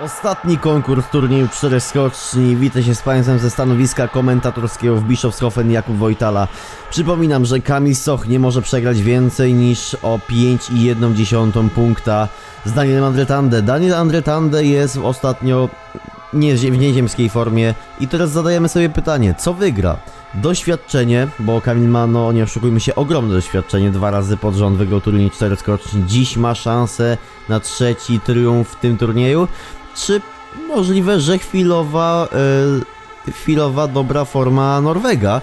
Ostatni konkurs turnieju czterech skoczni. Witam się z Państwem ze stanowiska komentatorskiego w Bischofshofen Jakub Wojtala. Przypominam, że Kamil Soch nie może przegrać więcej niż o 5,1 punkta z Danielem Andretande. Daniel Andretande jest ostatnio nie, w nieziemskiej formie i teraz zadajemy sobie pytanie, co wygra? Doświadczenie, bo Kamil ma, no nie oszukujmy się, ogromne doświadczenie, dwa razy pod rząd wygrał turniej czterech skoczni, dziś ma szansę na trzeci triumf w tym turnieju, czy możliwe, że chwilowa, e, chwilowa dobra forma Norwega?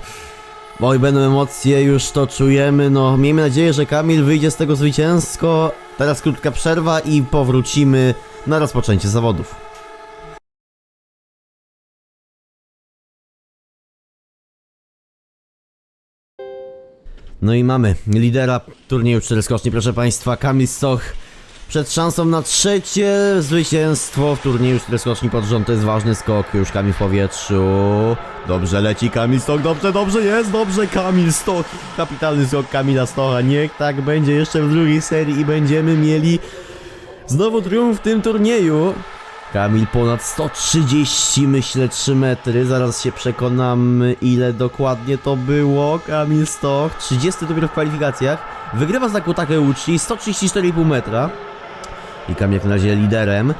Oj, będą emocje, już to czujemy, no miejmy nadzieję, że Kamil wyjdzie z tego zwycięsko. Teraz krótka przerwa i powrócimy na rozpoczęcie zawodów. No i mamy lidera turnieju czteroskoczni, proszę Państwa, Kamil Stoch przed szansą na trzecie zwycięstwo w turnieju czteroskoczni pod rząd. To jest ważny skok, już Kamil w powietrzu. Dobrze leci Kamil Stoch, dobrze, dobrze jest, dobrze Kamil Stoch. Kapitalny skok Kamila Stocha, niech tak będzie jeszcze w drugiej serii i będziemy mieli znowu triumf w tym turnieju. Kamil ponad 130, myślę 3 metry, zaraz się przekonamy ile dokładnie to było. Kamil Stoch, 30 dopiero w kwalifikacjach, wygrywa z Nakutake Uchi, 134,5 metra. Kamil jak na razie liderem.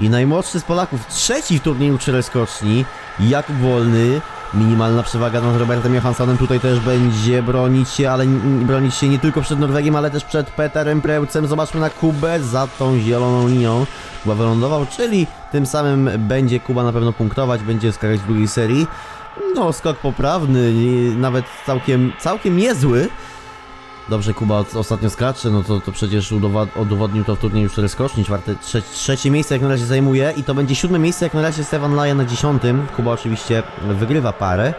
I najmłodszy z Polaków, trzeci w turnieju cztereskoczni, Jakub Wolny. Minimalna przewaga nad Robertem Johanssonem tutaj też będzie bronić się, ale bronić się nie tylko przed Norwegiem, ale też przed Peterem Prełcem. Zobaczmy na Kubę za tą zieloną linią. Kuba wylądował, czyli tym samym będzie Kuba na pewno punktować, będzie skakać w drugiej serii. No, skok poprawny, nawet całkiem, całkiem niezły. Dobrze, Kuba ostatnio skacze, no to, to przecież udowodnił to w turnieju cztery skoczni, czwarte, trze trzecie miejsce jak na razie zajmuje i to będzie siódme miejsce jak na razie Stefan Laja na dziesiątym. Kuba oczywiście wygrywa parę.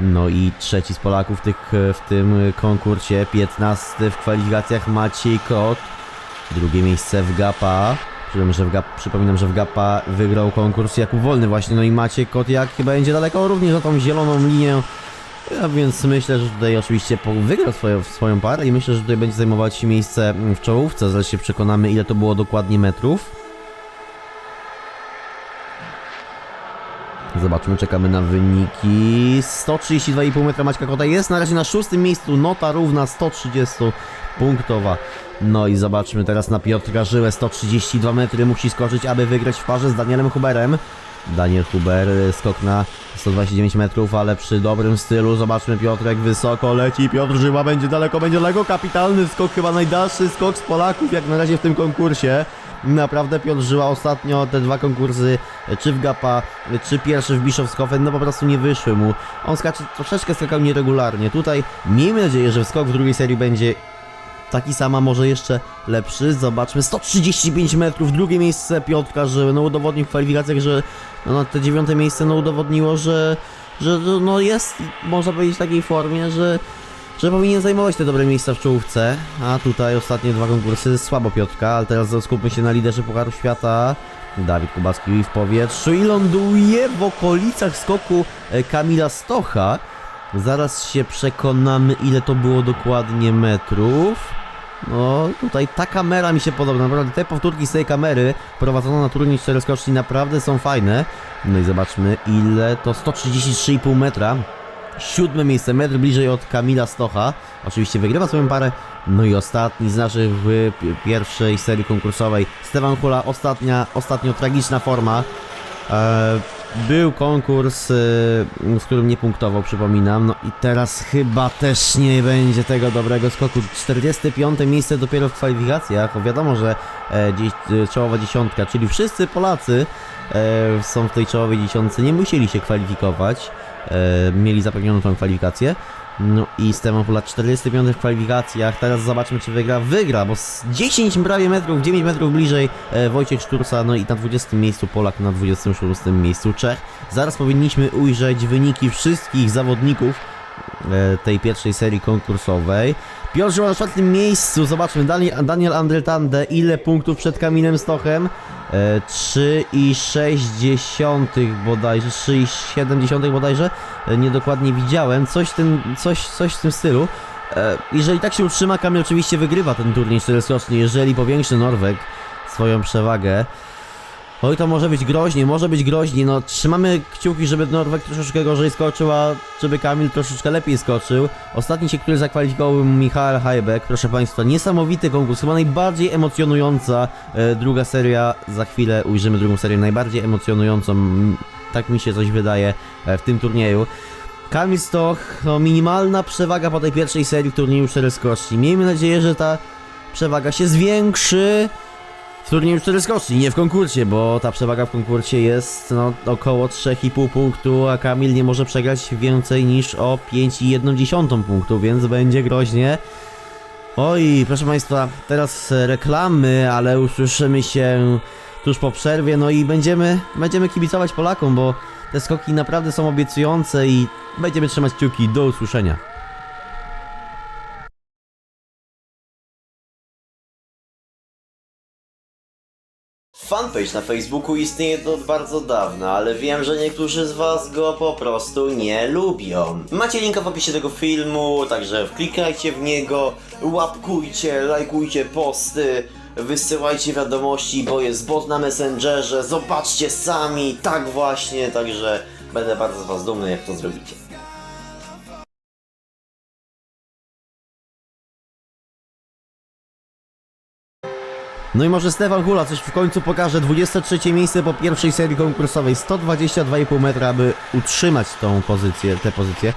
No i trzeci z Polaków tych, w tym konkursie, 15 w kwalifikacjach Maciej Kot, drugie miejsce w Gapa. Przypominam, że w Gap, przypominam, że w Gapa wygrał konkurs Jakub Wolny właśnie, no i Maciej Kot jak będzie daleko również za tą zieloną linię ja więc myślę, że tutaj oczywiście wygra swoją, swoją parę i myślę, że tutaj będzie zajmować miejsce w czołówce. Zaraz się przekonamy, ile to było dokładnie metrów. Zobaczmy, czekamy na wyniki. 132,5 metra Maćka Kota jest na razie na szóstym miejscu, nota równa 130 punktowa. No i zobaczmy teraz na Piotra Żyłę, 132 metry musi skoczyć, aby wygrać w parze z Danielem Huberem. Daniel Huber, skok na 129 metrów, ale przy dobrym stylu. Zobaczmy Piotrek, wysoko leci, Piotr Żyła będzie daleko, będzie daleko, kapitalny skok, chyba najdalszy skok z Polaków jak na razie w tym konkursie. Naprawdę Piotr Żyła ostatnio te dwa konkursy, czy w Gapa, czy pierwszy w Bischofshofen, no po prostu nie wyszły mu. On skacze, troszeczkę skakał nieregularnie. Tutaj miejmy nadzieję, że skok w drugiej serii będzie taki sama, może jeszcze lepszy. Zobaczmy, 135 metrów, drugie miejsce Piotrka Żyły. No udowodnił w kwalifikacjach, że no, na te dziewiąte miejsce no, udowodniło, że, że że, no, jest, można powiedzieć, w takiej formie, że, że powinien zajmować te dobre miejsca w czołówce. A tutaj ostatnie dwa konkursy słabo Piotrka, ale teraz skupmy się na liderze Pucharu Świata. Dawid Kubacki w powietrzu i ląduje w okolicach skoku e, Kamila Stocha. Zaraz się przekonamy, ile to było dokładnie metrów. No, tutaj ta kamera mi się podoba, naprawdę te powtórki z tej kamery prowadzone na turniej czteroskoczni naprawdę są fajne. No i zobaczmy ile to 133,5 metra. Siódme miejsce, metr bliżej od Kamila Stocha. Oczywiście wygrywa swoją parę. No i ostatni z naszych w pi- pierwszej serii konkursowej. Stefan Hula, ostatnia, ostatnio tragiczna forma. E, był konkurs, e, w którym nie punktował, przypominam. No i teraz chyba też nie będzie tego dobrego skoku. 45 miejsce dopiero w kwalifikacjach. Wiadomo, że e, e, czołowa dziesiątka, czyli wszyscy Polacy e, są w tej czołowej dziesiątce, nie musieli się kwalifikować. Mieli zapewnioną tą kwalifikację. No i Stefan Pula 45 w kwalifikacjach. Teraz zobaczmy, czy wygra. Wygra, bo z 10 prawie metrów, 9 metrów bliżej e, Wojciech Sztursa, no i na 20 miejscu Polak, na 26 miejscu Czech. Zaraz powinniśmy ujrzeć wyniki wszystkich zawodników e, tej pierwszej serii konkursowej. Piotr na czwartym miejscu, zobaczmy, Daniel, Andretande, ile punktów przed Kamilem Stochem? E, 3,6 bodajże, 3,7 bodajże, e, niedokładnie widziałem, coś, tym, coś, coś w tym stylu. E, Jeżeli tak się utrzyma, Kamil oczywiście wygrywa ten turniej czteroskoczni, jeżeli powiększy Norweg swoją przewagę. Oj, to może być groźnie, może być groźnie. No, trzymamy kciuki, żeby Norweg troszeczkę gorzej skoczył, a żeby Kamil troszeczkę lepiej skoczył. Ostatni się, który zakwalifikował był Michael Hajbek. Proszę Państwa, niesamowity konkurs, chyba najbardziej emocjonująca e, druga seria. Za chwilę ujrzymy drugą serię, najbardziej emocjonującą, tak mi się coś wydaje, e, w tym turnieju. Kamil Stoch, no minimalna przewaga po tej pierwszej serii w turnieju 4 skoczni. Miejmy nadzieję, że ta przewaga się zwiększy w turnieju 4 skoczni, nie w konkursie, bo ta przewaga w konkursie jest no, około 3,5 punktu, a Kamil nie może przegrać więcej niż o 5,1 punktu, więc będzie groźnie. Oj, proszę Państwa, teraz reklamy, ale usłyszymy się tuż po przerwie, no i będziemy, będziemy kibicować Polakom, bo te skoki naprawdę są obiecujące i będziemy trzymać kciuki. Do usłyszenia. Fanpage na Facebooku istnieje od bardzo dawna, ale wiem, że niektórzy z Was go po prostu nie lubią. Macie linka w opisie tego filmu, także wklikajcie w niego, łapkujcie, lajkujcie posty, wysyłajcie wiadomości, bo jest bot na Messengerze, zobaczcie sami, tak właśnie, także będę bardzo z Was dumny, jak to zrobicie. No i może Stefan Hula coś w końcu pokaże. 23 miejsce po pierwszej serii konkursowej. 122,5 metra, aby utrzymać tą pozycję, tę pozycję.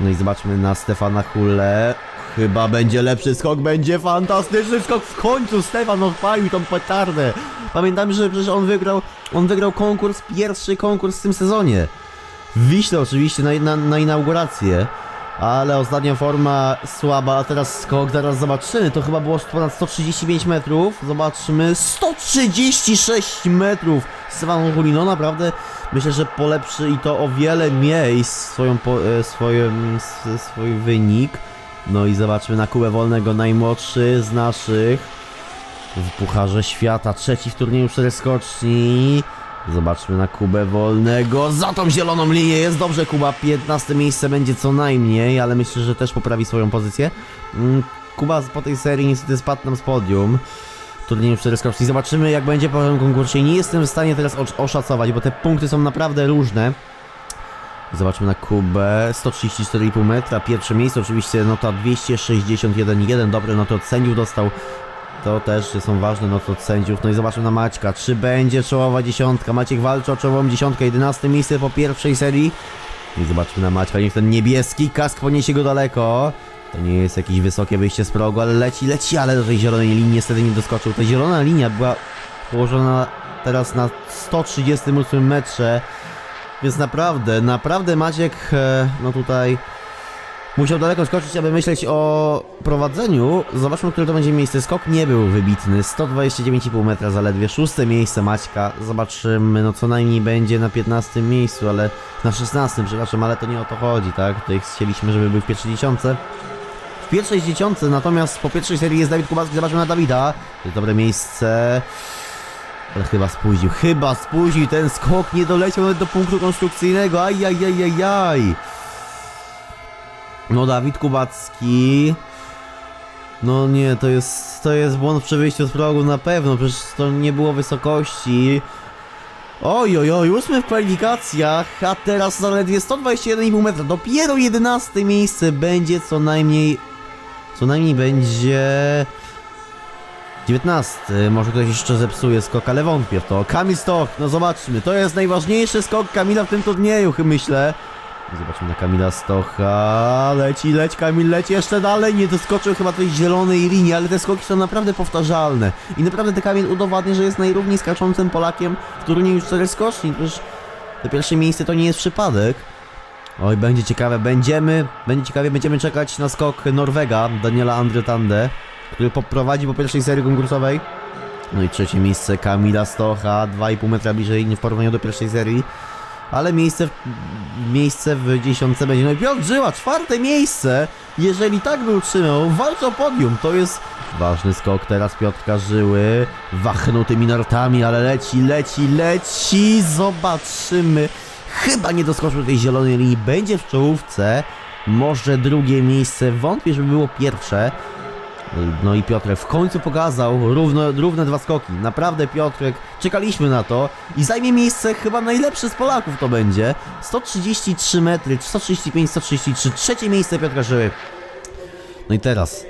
No i zobaczmy na Stefana Hulę. Chyba będzie lepszy skok, będzie fantastyczny skok. W końcu Stefan odpalił tą petardę. Pamiętamy, że przecież on wygrał, on wygrał konkurs, pierwszy konkurs w tym sezonie. W Wiśle oczywiście na, na, na inaugurację. Ale ostatnia forma słaba, a teraz skok, zaraz zobaczymy. To chyba było ponad 135 metrów. Zobaczmy, 136 metrów. Stefan Hulino naprawdę myślę, że polepszy i to o wiele miejsc swoją, e, swoje, mm, swój wynik. No i zobaczmy na kółę wolnego najmłodszy z naszych w Pucharze Świata, trzeci w turnieju 4 skoczni. Zobaczmy na Kubę Wolnego. Za tą zieloną linię jest dobrze, Kuba. 15 miejsce będzie co najmniej, ale myślę, że też poprawi swoją pozycję. Mm, Kuba po tej serii niestety spadł nam z podium. Turnieju 4 skoczni. Zobaczymy jak będzie po tym konkursie. Nie jestem w stanie teraz osz- oszacować, bo te punkty są naprawdę różne. Zobaczmy na Kubę. 134,5 metra. Pierwsze miejsce oczywiście nota 261,1. Dobre noty od sędziów dostał. To też są ważne noty od sędziów. No i zobaczmy na Maćka. Czy będzie czołowa dziesiątka? Maciek walczy o czołową dziesiątkę. 11 miejsce po pierwszej serii. I zobaczmy na Maćka. Niech ten niebieski kask poniesie go daleko. To nie jest jakieś wysokie wyjście z progu, ale leci, leci, ale do tej zielonej linii niestety nie doskoczył. Ta zielona linia była położona teraz na 138 metrze. Więc naprawdę, naprawdę Maciek, e, no tutaj musiał daleko skoczyć, aby myśleć o prowadzeniu. Zobaczmy, które to będzie miejsce. Skok nie był wybitny. 129,5 metra zaledwie. Szóste miejsce Maćka. Zobaczymy, no co najmniej będzie na 15 miejscu, ale na 16, przepraszam, ale to nie o to chodzi, tak? Tutaj chcieliśmy, żeby był w pierwszej dziesiątce. W pierwszej dziesiątce, natomiast po pierwszej serii jest Dawid Kubacki. Zobaczmy na Dawida. Dobre miejsce. Ale chyba spóźnił, chyba spóźnił ten skok, nie doleciał nawet do punktu konstrukcyjnego, aj, aj, aj, aj, aj. No Dawid Kubacki. No nie, to jest, to jest błąd w przejściu z progu na pewno, przecież to nie było wysokości. Oj, oj, oj, ósmy w kwalifikacjach, a teraz zaledwie 121,5 metra, dopiero 11 miejsce będzie co najmniej, co najmniej będzie 19. Może ktoś jeszcze zepsuje skok, ale wątpię w to. Kamil Stoch, no zobaczmy. To jest najważniejszy skok Kamila w tym turnieju, myślę. Zobaczmy na Kamila Stocha. Leci, leci, Kamil leci jeszcze dalej. Nie doskoczył chyba tej zielonej linii, ale te skoki są naprawdę powtarzalne. I naprawdę ten Kamil udowadnia, że jest najrówniej skaczącym Polakiem w turnieju 4 skoczni. Przecież to pierwsze miejsce to nie jest przypadek. Oj, będzie ciekawe, będziemy, będzie ciekawie, będziemy czekać na skok Norwega, Daniela Andretande, który poprowadzi po pierwszej serii konkursowej. No i trzecie miejsce Kamila Stocha, 2,5 metra bliżej w porównaniu do pierwszej serii. Ale miejsce w, miejsce w dziesiątce będzie. No i Piotr Żyła, czwarte miejsce. Jeżeli tak by utrzymał, walczy o podium. To jest ważny skok teraz Piotrka Żyły. Wachnutymi nartami, ale leci, leci, leci. Zobaczymy. Chyba nie doskoczył tej zielonej linii. Będzie w czołówce. Może drugie miejsce. Wątpię, żeby było pierwsze. No i Piotrek w końcu pokazał równo, równe dwa skoki. Naprawdę Piotrek, czekaliśmy na to i zajmie miejsce chyba najlepsze z Polaków to będzie. 133 metry, 135, 133, trzecie miejsce Piotra Żyły. No i teraz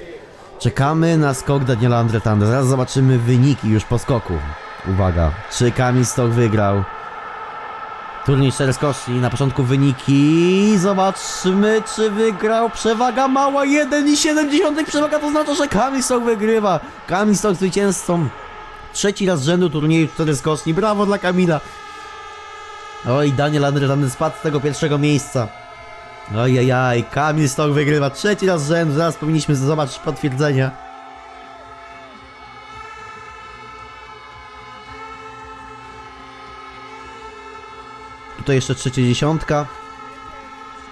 czekamy na skok Daniela Andretanda. Zaraz zobaczymy wyniki już po skoku. Uwaga, czy Kamil Stok wygrał? Turniej 4 skoczni, na początku wyniki. Zobaczmy, czy wygrał. Przewaga mała 1,7. Przewaga to znaczy, że Kamil Stok wygrywa. Kamil Stok zwycięzcą. Trzeci raz rzędu turnieju 4 skoczni. Brawo dla Kamila. Oj, Daniel Andretany spadł z tego pierwszego miejsca. Ojajaj, Kamil Stok wygrywa trzeci raz rzędu. Zaraz powinniśmy zobaczyć potwierdzenia. Tutaj jeszcze trzecia dziesiątka.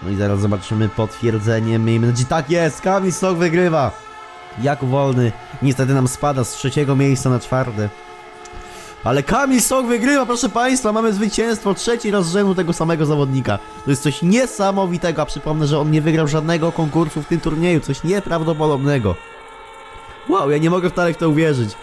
No i zaraz zobaczymy potwierdzenie. Miejmy nadzieję, tak jest, Kamil wygrywa. Jak wolny. Niestety nam spada z trzeciego miejsca na czwarte. Ale Kamil Stok wygrywa, proszę Państwa, mamy zwycięstwo, trzeci raz rzędu tego samego zawodnika. To jest coś niesamowitego, a przypomnę, że on nie wygrał żadnego konkursu w tym turnieju, coś nieprawdopodobnego. Wow, ja nie mogę wcale w to uwierzyć.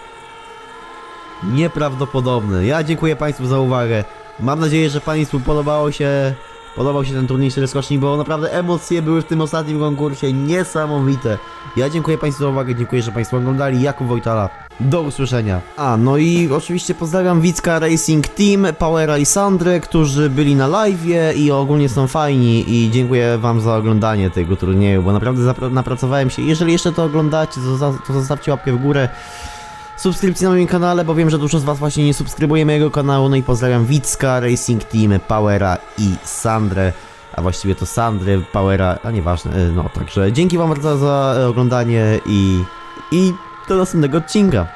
Nieprawdopodobne. Ja dziękuję Państwu za uwagę. Mam nadzieję, że Państwu podobało się, podobał się ten turniej 4 skoczni, bo naprawdę emocje były w tym ostatnim konkursie niesamowite. Ja dziękuję Państwu za uwagę, dziękuję, że Państwo oglądali. Jakub Wojtala. Do usłyszenia. A, no i oczywiście pozdrawiam Wicka Racing Team, Powera i Sandrę, którzy byli na live'ie i ogólnie są fajni i dziękuję Wam za oglądanie tego turnieju, bo naprawdę napracowałem się. Jeżeli jeszcze to oglądacie, to, to zostawcie łapkę w górę. Subskrypcji na moim kanale, bo wiem, że dużo z Was właśnie nie subskrybuje mojego kanału. No i pozdrawiam Wicka, Racing Team, Powera i Sandrę. A właściwie to Sandry, Powera, a nieważne. y, No, także dzięki Wam bardzo za e, oglądanie i, i do następnego odcinka.